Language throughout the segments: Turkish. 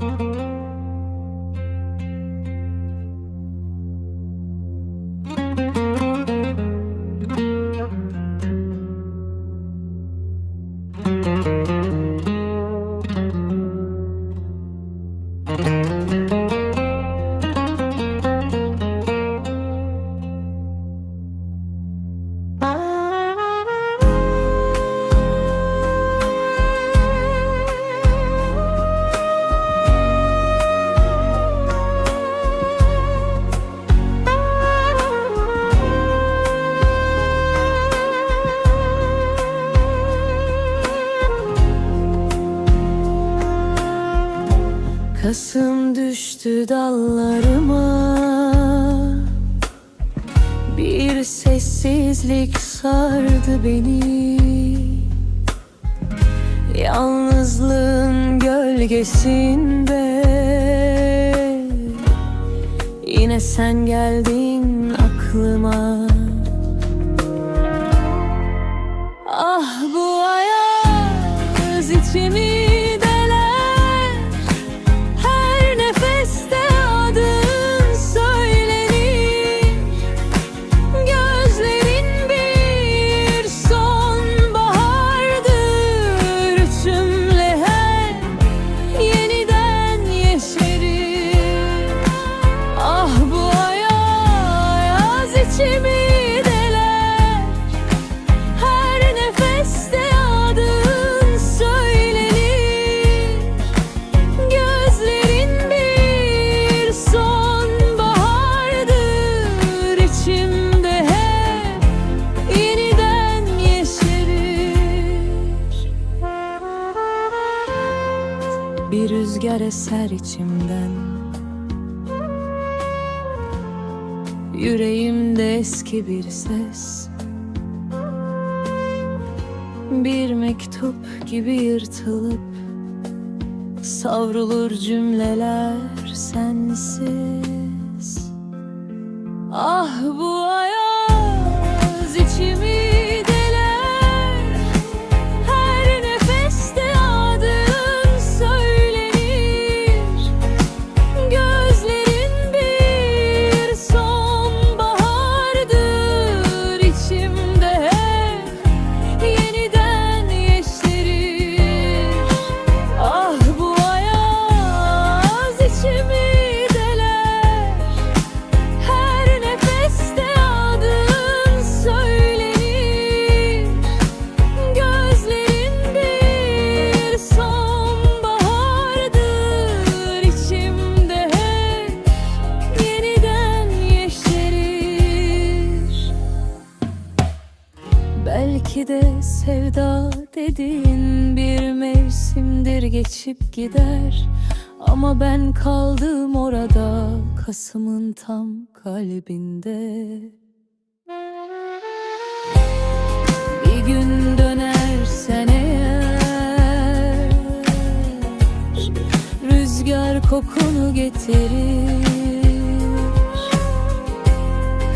thank you. Kasım düştü dallarıma. Bir sessizlik sardı beni. Yalnızlığın gölgesinde. Yine sen geldin aklıma. Ah bu nefeste adın söylenir. Gözlerin bir sonbahardır. İçimde hep yeniden yeşerir. Bir rüzgar eser içimden. Yüreğimde eski bir ses bir mektup gibi yırtılıp Savrulur cümleler sensiz. Ah bu ayaz içimi Gözlerin bir sonbahardır içimde Belki de sevda dediğin bir mevsimdir geçip gider. Ama ben kaldım orada Kasım'ın tam kalbinde. Bir gün dönersen eğer Rüzgar kokunu getirir.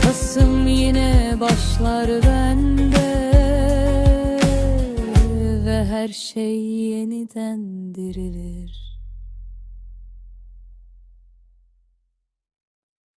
Kasım yine başlar bende her şey yeniden dirilir